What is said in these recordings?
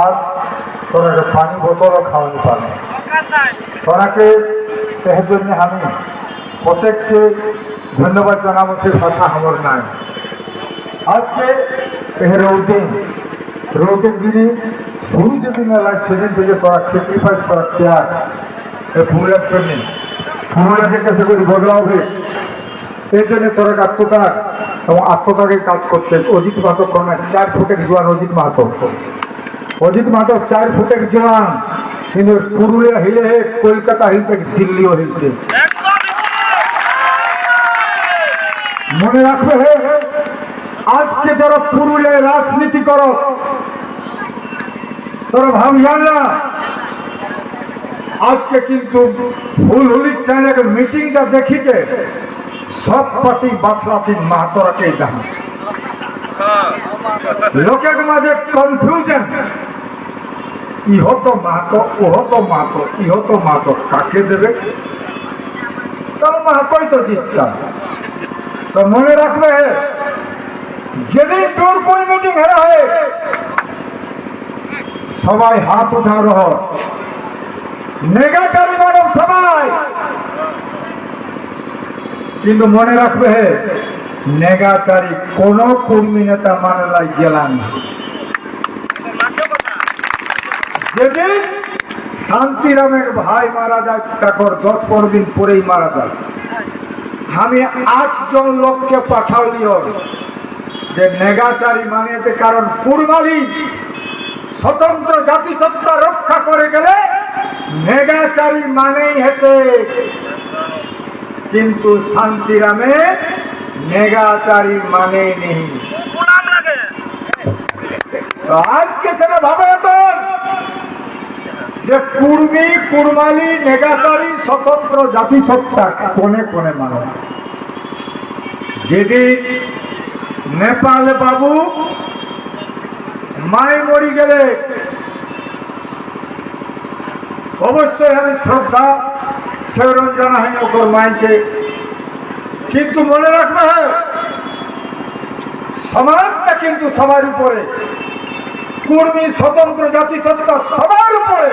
আর তোরাকে পানি বোতলও খাওয়ানি পারে তোরাকে এর জন্য আমি প্রত্যেককে ধন্যবাদ জানাব, সে ভাষা আমার নাই। আজকে রৌদিন রৌদিন দিনই শুরু যেদিন এলাকা সেদিন থেকে তোরা স্যাক্রিফাইস করা ত্যাগ। এ ফুলের জন্য ফুলের কাছে করে বদলাবে এই জন্য তোরা আত্মত্যাগ এবং আত্মত্যাগের কাজ করতে অজিত মাতক করোনা চার ফুটের জোয়ান অজিত মাতক অজিত মাতক চার ফুটের জোয়ান, কিন্তু পুরুলিয়া হিলে হে, কলকাতা হিলতে দিল্লিও হিলছে। মনে রাখবে হে, আজকে যারা পুরুলিয়ায় রাজনীতি করো, তোরা ভাবছেন না? আজকে কিন্তু ফুল হুলির মিটিংটা দেখিতে সব পার্টি বাতলাতি মাতরাকে দাম লোকের মাঝে কনফিউশন ইহত মাহাতো, ওহত মাহাতো, ইহত মাহাতো, কাকে দেবে? তার মাহাতোই তো জিততাম। তো মনে রাখবে, যেদিন তোর কোন মিটিং হয় সবাই হাত উঠা রহ নেগাটারি ম্যাডাম সবাই। কিন্তু মনে রাখবে নেগাটারি কোন কর্মী নেতা মানলাই গেলাম। না যেদিন শান্তিরামের ভাই মারা যায়, তারপর দশ পনেরো দিন পরেই মারা যায়। আমি আটজন লোককে পাঠালিও যে নেগাচারী মানে যে কারণ পূর্বালি স্বতন্ত্র জাতিসত্তা রক্ষা করে গেলে নেগাচারী মানেই হেতে কিন্তু শান্তিরামে নেগাচারী মানে নেই। আজকে সেটা ভাবে এখন যে কুর্মি কুরমালি নেগাচারী, স্বতন্ত্র জাতিসত্তা কোনে কোনে মানে যেদিন নেপাল বাবু মায় মরি গেলে, অবশ্যই আমি শ্রদ্ধা সেবরণ জানাই ওকর মাইকে কিন্তু মনে রাখবে, সমাজটা কিন্তু সবার উপরে। কর্মী, স্বতন্ত্র জাতিসত্তা সবার উপরে।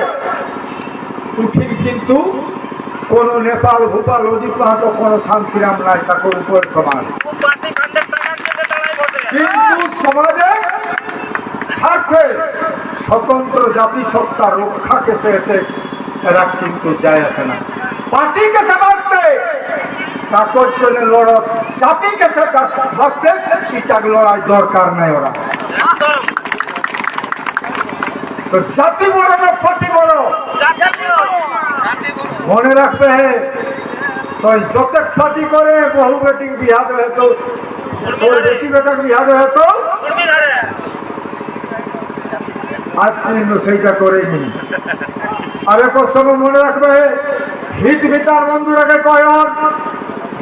উঠি কিন্তু কোন নেপাল, ভূপাল মাহাতো কোন শান্তিরাম নাই তাকে উপরে বসে কিন্তু সমাজে স্বার্থে স্বতন্ত্র জাতিসত্তা রক্ষাকে চেয়েছে, এরা কিন্তু যায় আসে না। পার্টিকে সমাজতে তাকর জন্য লড় জাতিকে থাকতে ইটাক লড়াই দরকার নাই ওরা। জাতি বড় না পার্টি বড়? মনে রাখতে হে, তো যত পার্টি করে, বহু বেটি বিহাদ হতো। বেটি বেটার বিহাদ হতো। আজ কিন্তু সেইটা করেনি। আর এক সময় মনে রাখবে হিত বিচার বন্ধুরাকে কয়ন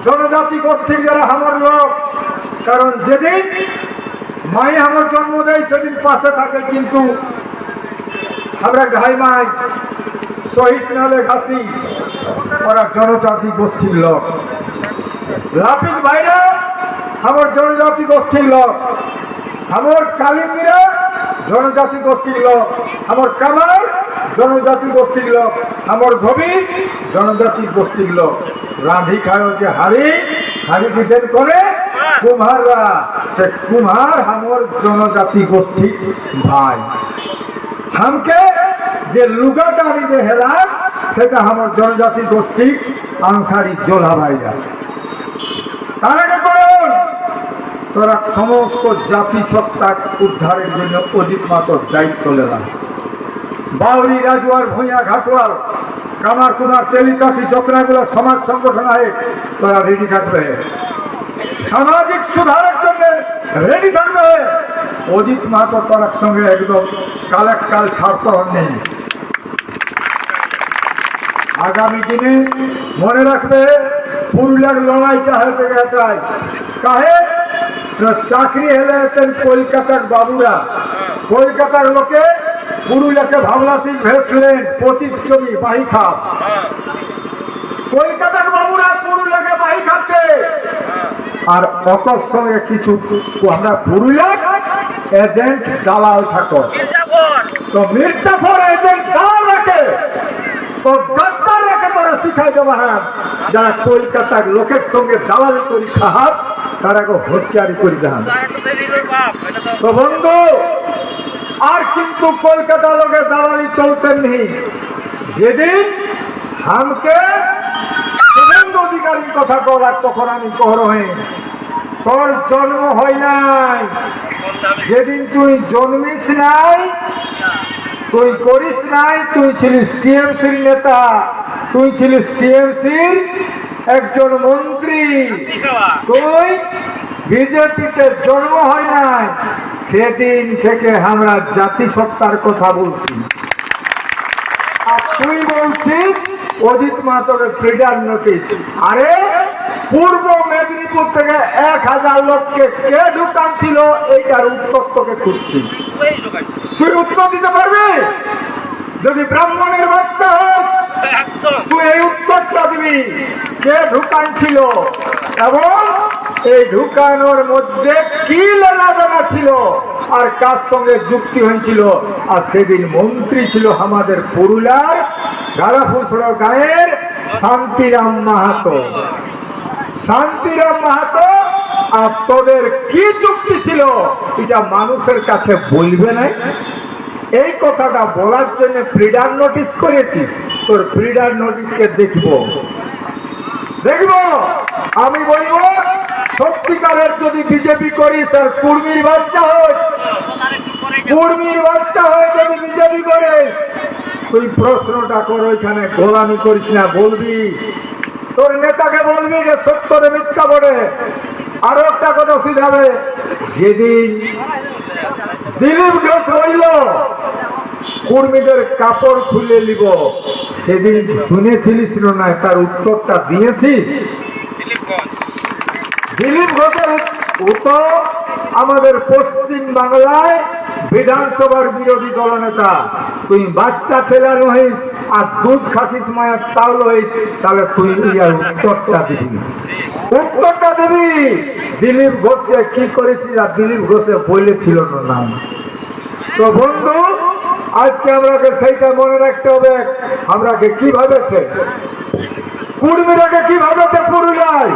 জনজাতি গোষ্ঠীর যারা আমার লোক, কারণ যেদিন মাই আমার জন্ম দেয়, সেদিন পাশে থাকে কিন্তু আমরা ঘাই মাই, শহীদ নালে ঘাসি ওরা জনজাতি গোষ্ঠীর লোক। লাফিক ভাইরা আমার জনজাতি গোষ্ঠীর লোক। আমার কালিমিরা জনজাতি গোষ্ঠীর লোক। আমার কামার জনজাতি গোষ্ঠীর লোক। আমার ধবি জনজাতি গোষ্ঠীর লোক। রাধিকায় যে হারি হারি কিসের করে কুমাররা। সে কুমার আমার জনজাতি গোষ্ঠী ভাই। হামকে যে লুকাটা আমি যে হেলাম সেটা আমার জনজাতি গোষ্ঠী আনসারি জোলা ভাইরা। তার আগে তোরা সমস্ত জাতি সত্তাক উদ্ধারের জন্য অধিক মাত্র দায়িত্ব নেলাম বাউরি রাজুয়ার ভূঁইয়া ঘাটুয়ার কামার কুমার তেলিকাশি যতনাগুলো সমাজ সংগঠন আছে তোরা রেডি থাকবে। সামাজিক সুধারের জন্য রেডি থাকবে। অজিত মাহাতো তোরার সঙ্গে একদম কালেক কাল ছাড়ত নেই আগামী দিনে মনে রাখবে, পুরুলিয়ার লড়াইটা হতে গেছে কাহে? চাকরি হেলে কলকাতার বাবুরা। কলকাতার লোকে পুরুলিয়াকে ভাবনা সিং ভেবেছিলেন পঁচিশ জমি বাহি খাপ কলকাতার বাবুরা পুরুলিয়াকে বাহি খাচ্ছে আর অতর সঙ্গে কিছু আমরা পুরুলিয়া এজেন্ট দালাল থাকো তো মির্জাফর এজেন্ট দাও রাখে। তো গাদ্দার রেখে তোরা শিখাই দেওয়া হ্যাঁ যারা কলকাতার লোকের সঙ্গে দালালি করি খাহাত, তারা হুঁশিয়ারি করি দেখান। তো বন্ধু আর কিন্তু কলকাতা লোকের দালালি চলতেন নেই যেদিন হামকে শুভেন্দু অধিকারীর কথা বলার তখন আমি কহর হয়ে তোর জন্ম হয় নাই। যেদিন তুই জন্মিস নাই তুই করিস নাই তুই ছিলিস টিএমসির নেতা তুই ছিলিস টিএমসির একজন মন্ত্রী। তুই বিজেপিতে জন্ম হয় নাই সেদিন থেকে আমরা জাতিসত্তার কথা বলছি। আর তুই বলছিস অজিত মাতর ফ্রিডার নোটিশ আরে পূর্ব মেদিনীপুর থেকে এক হাজার লোককে কে ঢুকাচ্ছিল? এইটার উত্তর তোকে খুঁজছি। তুই উত্তর দিতে পারবি? যদি ব্রাহ্মণের একদম। তুই এই উত্তরটা দিবি। কে ঢুকান ছিল এবং এই ঢুকানোর মধ্যে কি লেনাদেনা ছিল আর কার সঙ্গে যুক্তি হয়েছিল? আর সেদিন মন্ত্রী ছিল আমাদের পুরুলিয়ার গারাফুসড়ো গায়ের শান্তিরাম মাহাতো। শান্তিরাম মাহাতো, আর তোদের কি যুক্তি ছিল? এটা মানুষের কাছে বলবে নাই। এই কথাটা বলার জন্য ফ্রিডার নোটিশ করেছিস তোর ফ্রিডার নোটিশকে দেখব। দেখব? আমি বলব সত্যিকারের যদি বিজেপি করি তার কুর্মির বাচ্চা হয়। কুর্মির বাচ্চা হয়ে যদি বিজেপি করে। তুই প্রশ্নটা কর ওইখানে, গোলামি করিস না, বলবি। তোর নেতাকে বলবি যে সত্তরে মিথ্যা বলে। আরও একটা কথা শিখাবে যেদিন দিলীপ ঘোষ হইল, কর্মীদের কাপড় খুলে নিব। সেদিন শুনেছিলিস না তার উত্তরটা দিয়েছি দিলীপগঞ্জ দিলীপ ঘোষের উত্তর আমাদের পশ্চিম বাংলায় বিধানসভার বিরোধী দলনেতা। তুই বাচ্চা ছেলে নহিস, আর দুধ খাসিস, মায়ের চাউল হইস তাহলে তুই ইয়ার উত্তরটা দিবি। উত্তরটা দিবি? দিলীপ ঘোষকে কি করেছিস আর দিলীপ ঘোষে বলেছিল না নাম? তো বন্ধু, আজকে আমরাকে সেইটা মনে রাখতে হবে, আমরাকে কি ভাবেছে কুর্মীরাকে কি ভাবেছে পুরুলিয়ায়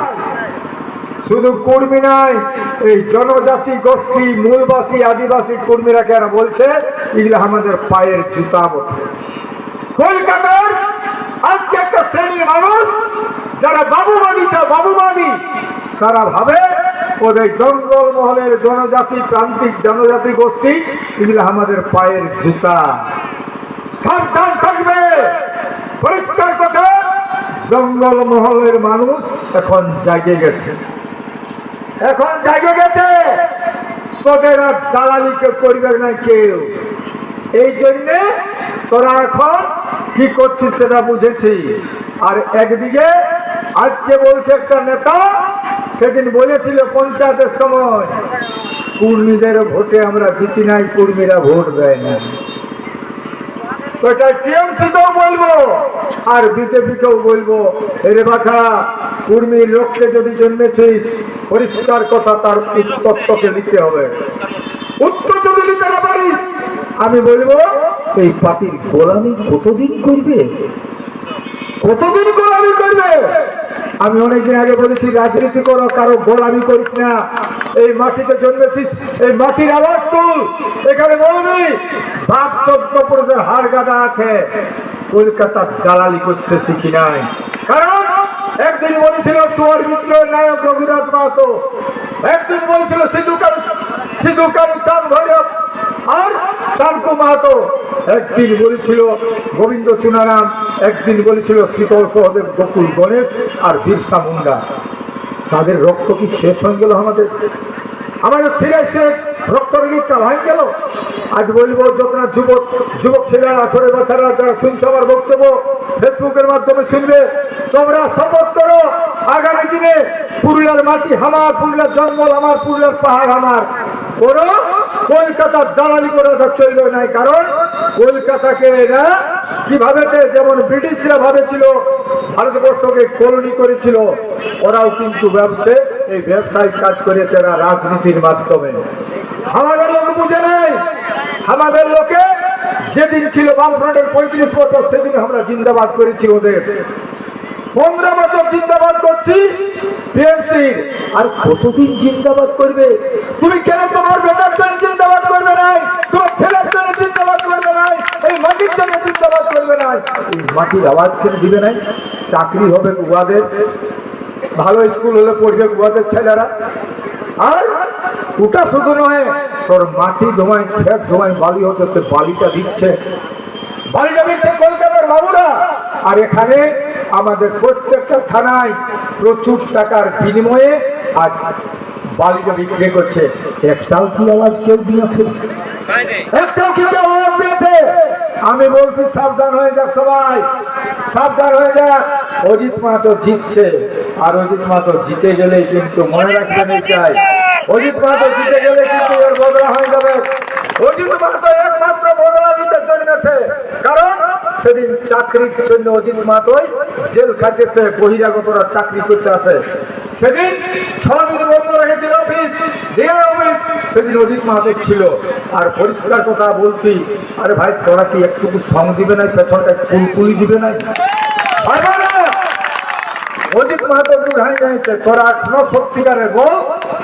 শুধু কর্মী নাই এই জনজাতি, গোষ্ঠী, মূলবাসী, আদিবাসী কর্মীরা কেন বলছে, এগুলো আমাদের পায়ের জুতা বলছে কলকাতার আজকে একটা শ্রেণির মানুষ, যারা বাবুবাদীটা বাবুবাদী তারা ভাবে, ওদের জঙ্গল মহলের জনজাতি, প্রান্তিক জনজাতি, গোষ্ঠী, এগুলো আমাদের পায়ের জুতা। সাবধান থাকবে। পরিষ্কার কথা জঙ্গল মহলের মানুষ এখন জাগে গেছে। এখন জাগে গেছে। তোদের আর দালালিকে করবে না কেউ। এই জন্যে তোরা এখন কি করছিস সেটা বুঝেছি। আর একদিকে আজকে বলছে একটা নেতা, সেদিন বলেছিল পঞ্চায়েতের সময়, কর্মীদের ভোটে আমরা জিতি নাই, কর্মীরা ভোট দেয় না। এটা টিএমসিকেও বলব, আর বিজেপিকেও বলব, এরে বাছা, কুর্মীর লোককে যদি জন্মেছিস পরিষ্কার কথা তার উত্তর তোকে নিতে হবে। আমি বলব, এই পার্টির গোলামি কতদিন করবে? কতদিন গোলামি করবে? আমি অনেকদিন আগে বলেছি, রাজনীতি করো, কারও গোলামি করিস না। এই মাটিতে জন্মেছিস, এই মাটির আওয়াজ তুল। এখানে বলবি বাপ চোদ্দ পুরুষের হাড় গাদা আছে। কলকাতার দালালি করতে শিখি নাই? কারণ একদিন বলেছিল চোর বিদ্রোহের নায়ক রঘুনাথ মাহাতো। একদিন বলেছিল সিধু কানু সিধু কানু চাঁদ ভৈরব আর শান্ত মাহাতো। একদিন বলেছিল গোবিন্দ চুনারাম। একদিন বলেছিল শীতল সহদেব গোকুল গণেশ আর বিরসা মুন্ডা। তাদের রক্ত কি শেষ হয়ে গেল আমাদের? আমাদের ফিরে এসে রক্ত রেগিটা ভাঙ গেল। আজ বলব যত না যুবক যুবক ছেলেরা আঠেরো বছররা যারা শুনছে আমার বক্তব্য ফেসবুকের মাধ্যমে শুনবে, তোমরা শপথ করো আগামী দিনে পুরুলিয়ার মাটি আমার পুরুলিয়ার জঙ্গল আমার পুরুলিয়ার পাহাড় আমার করো কলকাতার দালালি করে চলবে নাই কারণ কলকাতাকে এরা কি ভাবেছে যেমন ব্রিটিশরা ভাবেছিল, ভারতবর্ষকে কলোনি করেছিল, ওরাও কিন্তু ব্যবসা এই ব্যবসায়িক কাজ করেছে এরা রাজনীতির মাধ্যমে। আমাদের লোক বুঝে নেই। আমাদের লোকে যেদিন ছিল বামফ্রন্টের পঁয়ত্রিশ বছর, সেদিন আমরা জিন্দাবাদ করেছি ওদের। পনেরো বছর জিন্দাবাদ করছি আর কতদিন জিন্দাবাদ করবে? তুমি কেন তোমার বেটার জন্য জিন্দাবাদ করবে নাই তোমার ছেলের জন্য জিন্দাবাদ করবে নাই এই মাটির জন্য জিন্দাবাদ করবে নাই এই মাটির আওয়াজ কেন দিবে নাই? চাকরি হবে উহাদের। ভালো স্কুল হলে পড়বে উহাদের ছেলেরা। আর ওটা শুধু নয়, তোর মাটি জমায়, খেত জমায় বালি হতে বালিটা দিচ্ছে। বালিটা দিচ্ছে কলকাতার বাবুরা। আর এখানে আমাদের প্রত্যেকটা থানায় প্রচুর টাকার বিনিময়ে আজ বালিটা বিক্রি করছে। একটাও কি আওয়াজ কেউ দিয়েছে? একটাও আওয়াজ দিয়েছে? আমি বলছি, সাবধান হয়ে যাক সবাই। সাবধান হয়ে যাক অজিত মাহাতো জিতছে। আর অজিত মাহাতো জিতে গেলে কিন্তু মনে এই চাই। অজিত মাহাতো জিতে গেলে কিন্তু এর বদলা হয়ে যাবে। অজিত মাহাতো একমাত্র বদলা দিতে জন্মেছে কারণ সেদিন চাকরির জন্য অজিত মাহাতোই জেল খাটিয়েছে, বহিরাগতরা চাকরি করতে আসে। সেদিন সারাদিন বন্ধ রেখেছিল অফিস ডিআই অফিস। সেদিন অধিক মাহাতো ছিল আর পরিষ্কার কথা বলছি, আরে ভাই, তোরা কি একটুকু সং দিবে না পেছনটা কুলকুলি দিবে নাই? অধিক মাহাতো বুঝাই যাইছে তোরা এখনও সত্যিকারের বল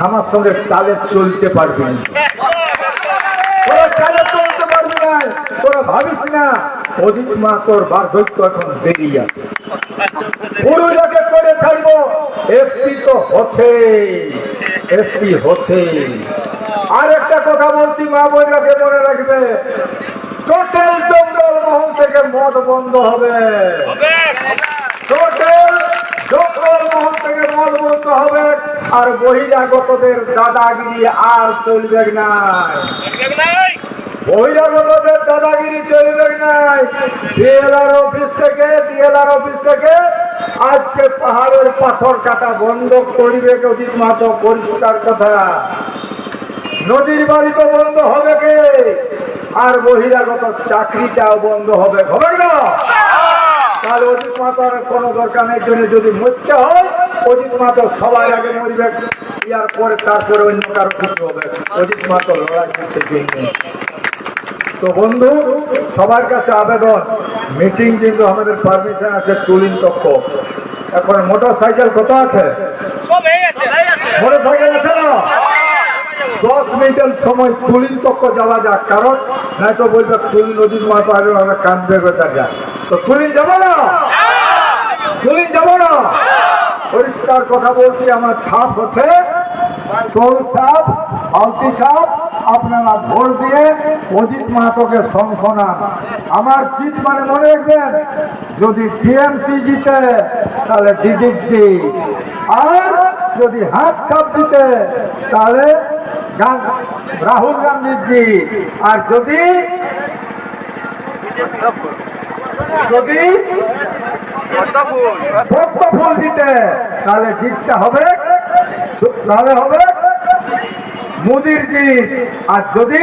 আমার সঙ্গে চালে চলতে পারবি না। পারবি না তোরা ভাবিস না অজিত মাহাতোর বার্ধক্য এখন বেরিয়ে আছে। পুরুলিয়াকে করে থাকব এসপি তো হচ্ছে এসপি হচ্ছে আর একটা কথা বলছি মা বইরাকে মনে রাখবে টোটাল জঙ্গল মহল থেকে মদ বন্ধ হবে। টোটাল জঙ্গল মহল থেকে মদ বন্ধ হবে আর বহিরাগতদের দাদাগিরি আর চলবে না নাই। বহিরাগতদের দাদাগিরি চলবে নাই? ডিএলআর অফিস থেকে, ডিএলআর অফিস থেকে আজকে পাহাড়ের পাথর কাটা বন্ধ করিবে অজিত মাত্র পরিষ্কার কথা। নদীর বাড়ি তো বন্ধ হবে কে? আর বহিরাগত চাকরিটাও বন্ধ হবে হবে না? তাহলে অজিত মাতার কোনো দরকার নেই জন্য যদি মরতে হয়, অজিত মাতা সবার আগে মরবে। ইয়ার পরে তারপরে অন্য কারও কিছু হবে। অজিত মাতা লড়াই করতে তো বন্ধু সবার কাছে আবেদন। মিটিং কিন্তু আমাদের পারমিশন আছে টুলিং তক্ষ এখন মোটর সাইকেল কত আছে? মোটর সাইকেল আছে। না? দশ মিনিটের সময় তুলিন তক্ষ যাওয়া যাক। কারণ নাই তো বলবে তুলিন নদীর মাথা আগে আমরা কাঁদবে বেতার যায় তো তুলিন যাব না? তুলিন যাব না? পরিষ্কার কথা বলছি আমার ছাপ হচ্ছে। টোল ছাপ। আলতি ছাপ আপনারা ভোট দিয়ে অজিত মাহাতোকে শঙ্খনা আমার জিত মানে মনে রাখবেন যদি টিএমসি জিতে তাহলে ডিডিপি আর যদি হাত ছাপ দিতে তাহলে রাহুল গান্ধীজি। আর যদি যদি পদ্ম ফুল দিতে তাহলে জিতটা হবে তাহলে হবে মোদির জিত আর যদি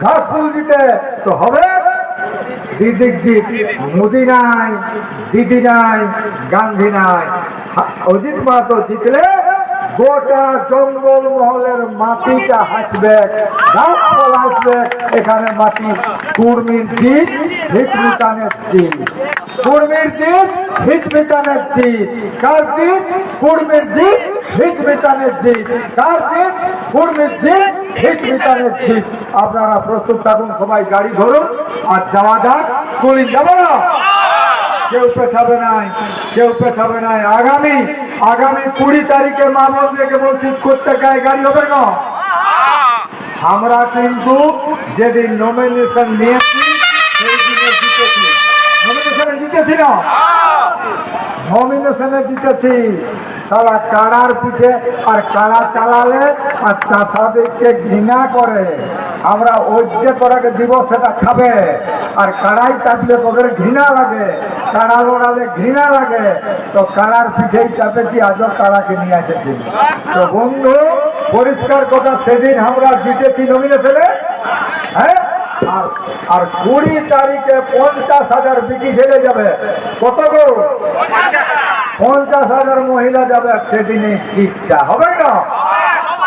ঘাস ফুল দিতে, তো হবে? দিদির জিত মোদি নাই, দিদি নাই, গান্ধী নাই। অজিত মাহাতো জিতলে গোটা জঙ্গল মহলের মাটিটা হাসবে, গাছপালা আসবে এখানে মাটি কুর্মির জিত হিট মিটানের জিত কুর্মির জিত হিট মিটানের জিত কার জিত কুর্মির জিত হিট মিটানের জিত কার জিত কুর্মির জিত হিট মিটানের জিত আপনারা প্রস্তুত থাকুন, সবাই গাড়ি ধরুন আর যাওয়া যাক। তুলি যাব না? কেউ পেছাবে নাই, কেউ পেছাবে নাই। আগামী আগামী কুড়ি তারিখে মা বন্ধুকে বলছি করতে গায়ে গাড়ি হবে না? আমরা কিন্তু যেদিন নমিনেশন নিয়েছি সেই দিনে জিতেছি। নমিনেশনে জিতেছি না? নমিনেশনে জিতেছি। সারা কাড়ার পিঠে আর কাড়া চালালে আর চাষাদেরকে ঘৃণা করে। আমরা ওই যে তোরাকে দিব, সেটা খাবে। আর কাড়াই চাপলে তোদের ঘৃণা লাগে, কাড়া লড়ালে ঘৃণা লাগে। তো কাড়ার পিঠেই চাপেছি, আজও কাড়াকে নিয়ে এসেছি। তো বন্ধু, পরিষ্কার কথা, সেদিন আমরা জিতেছি নমিনেশনে হ্যাঁ? আর আর কুড়ি তারিখে পঞ্চাশ হাজার বিক্রি ছেড়ে যাবে। কত গো? পঞ্চাশ হাজার মহিলা যাবে সেদিনে শীতটা হবে না?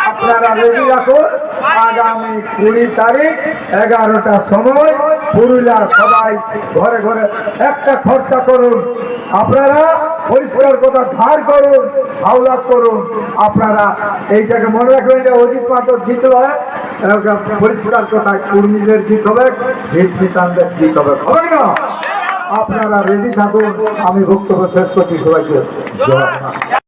আপনারা রেডি রাখুন। আগামী কুড়ি তারিখ এগারোটার সময় পুরুলিয়ার সবাই ঘরে ঘরে একটা খরচা করুন। আপনারা পরিষ্কার কথা ধার করুন, হাওলাত করুন। আপনারা এই জায়গায় মনে রাখবেন যে অজিত মাত্র জিত হবে পরিষ্কার কথা কর্মীদের জিত হবে হিট মিতানদের জিত হবে। হবে না? আপনারা রেডি থাকুন আমি বক্তব্য শেষ করছি সবাইকে।